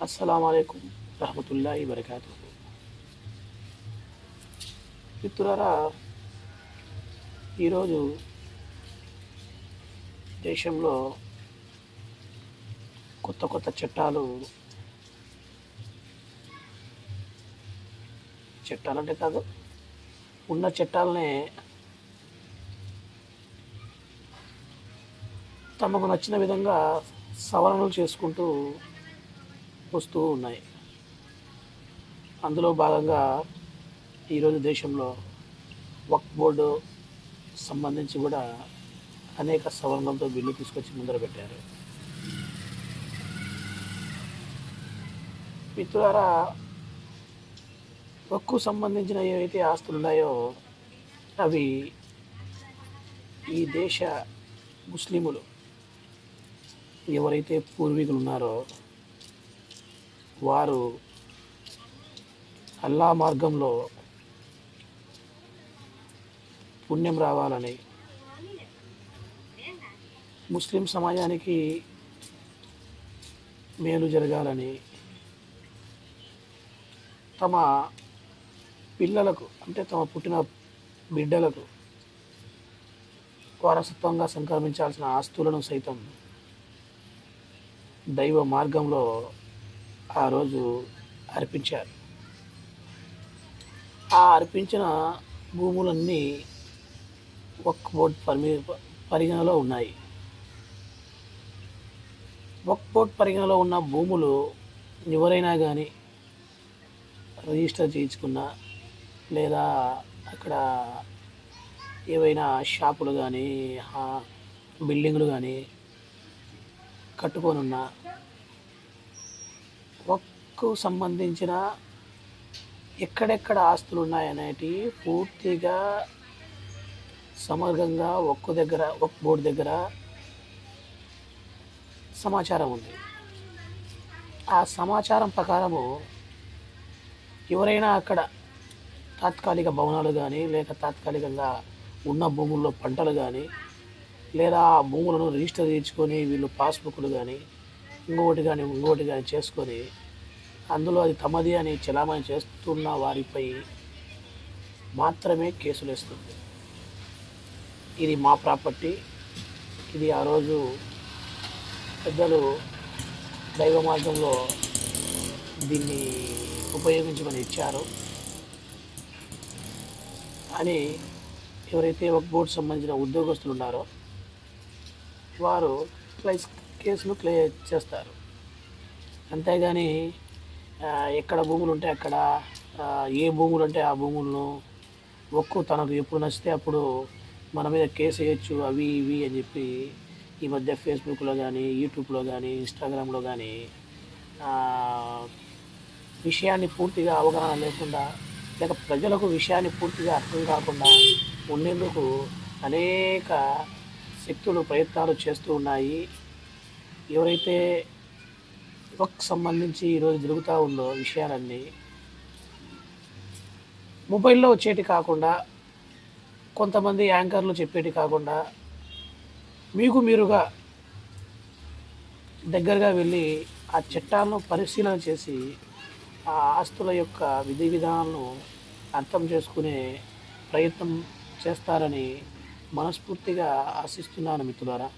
అస్సలం అయికం రహమతుల్లాhi వరకాతు మిత్రులారా ఈరోజు దేశంలో కొత్త కొత్త చట్టాలు చట్టాలంటే కాదు ఉన్న చట్టాలనే తమకు నచ్చిన విధంగా సవరణలు చేసుకుంటూ వస్తూ ఉన్నాయి. అందులో భాగంగా ఈరోజు దేశంలో వక్ బోర్డు సంబంధించి కూడా అనేక సవరణలతో బిల్లు తీసుకొచ్చి ముందర పెట్టారు. మిత్రులారా వక్కు సంబంధించిన ఏవైతే ఆస్తులు ఉన్నాయో అవి ఈ దేశ ముస్లిములు ఎవరైతే పూర్వీకులు ఉన్నారో వారు అల్లా మార్గంలో పుణ్యం రావాలని ముస్లిం సమాజానికి మేలు జరగాలని తమ పిల్లలకు అంటే తమ పుట్టిన బిడ్డలకు వారసత్వంగా సంక్రమించాల్సిన ఆస్తులను సైతం దైవ మార్గంలో ఆ రోజు అర్పించారు. ఆ అర్పించిన భూములన్నీ వక్ బోర్డ్ పరిమి పరిగణలో ఉన్నాయి. వక్ బోర్డ్ పరిగణలో ఉన్న భూములు ఎవరైనా కానీ రిజిస్టర్ చేయించుకున్నా లేదా అక్కడ ఏవైనా షాపులు కానీ బిల్డింగులు కానీ కట్టుకొని ఉన్నా వక్కు సంబంధించిన ఎక్కడెక్కడ ఆస్తులు ఉన్నాయనేటి పూర్తిగా సమగ్రంగా ఒక్కు దగ్గర ఒక్క బోర్డు దగ్గర సమాచారం ఉంది. ఆ సమాచారం ప్రకారము ఎవరైనా అక్కడ తాత్కాలిక భవనాలు కానీ లేక తాత్కాలికంగా ఉన్న భూముల్లో పంటలు కానీ లేదా ఆ భూములను రిజిస్టర్ చేయించుకొని వీళ్ళు పాస్బుక్లు కానీ ఇంకొకటి కానీ ఇంకొకటి కానీ చేసుకొని అందులో అది తమది అని చలామణి చేస్తున్న వారిపై మాత్రమే కేసులు వేస్తుంది. ఇది మా ప్రాపర్టీ. ఇది ఆ రోజు పెద్దలు దైవ మార్గంలో దీన్ని ఉపయోగించమని ఇచ్చారు. అని ఎవరైతే ఒక బోర్డు సంబంధించిన ఉద్యోగస్తులు ఉన్నారో వారు క్లైస్ కేసులు క్లియర్ చేస్తారు. అంతేగాని ఎక్కడ భూములు ఉంటే అక్కడ ఏ భూములు ఉంటే ఆ భూములను ఒక్కు తనకు ఎప్పుడు నచ్చితే అప్పుడు మన మీద కేసు వేయచ్చు అవి ఇవి అని చెప్పి ఈ మధ్య ఫేస్బుక్లో కానీ యూట్యూబ్లో కానీ ఇన్స్టాగ్రామ్లో కానీ విషయాన్ని పూర్తిగా అవగాహన లేకుండా లేక ప్రజలకు విషయాన్ని పూర్తిగా అర్థం కాకుండా ఉండేందుకు అనేక శక్తులు ప్రయత్నాలు చేస్తూ ఉన్నాయి. ఎవరైతే వక్ సంబంధించి ఈరోజు జరుగుతూ ఉందో విషయాలన్నీ మొబైల్లో వచ్చేటి కాకుండా కొంతమంది యాంకర్లు చెప్పేటి కాకుండా మీకు మీరుగా దగ్గరగా వెళ్ళి ఆ చట్టాలను పరిశీలన చేసి ఆ ఆస్తుల యొక్క విధి విధానాలను అర్థం చేసుకునే ప్రయత్నం చేస్తారని మనస్ఫూర్తిగా ఆశిస్తున్నాను మిత్రులారా.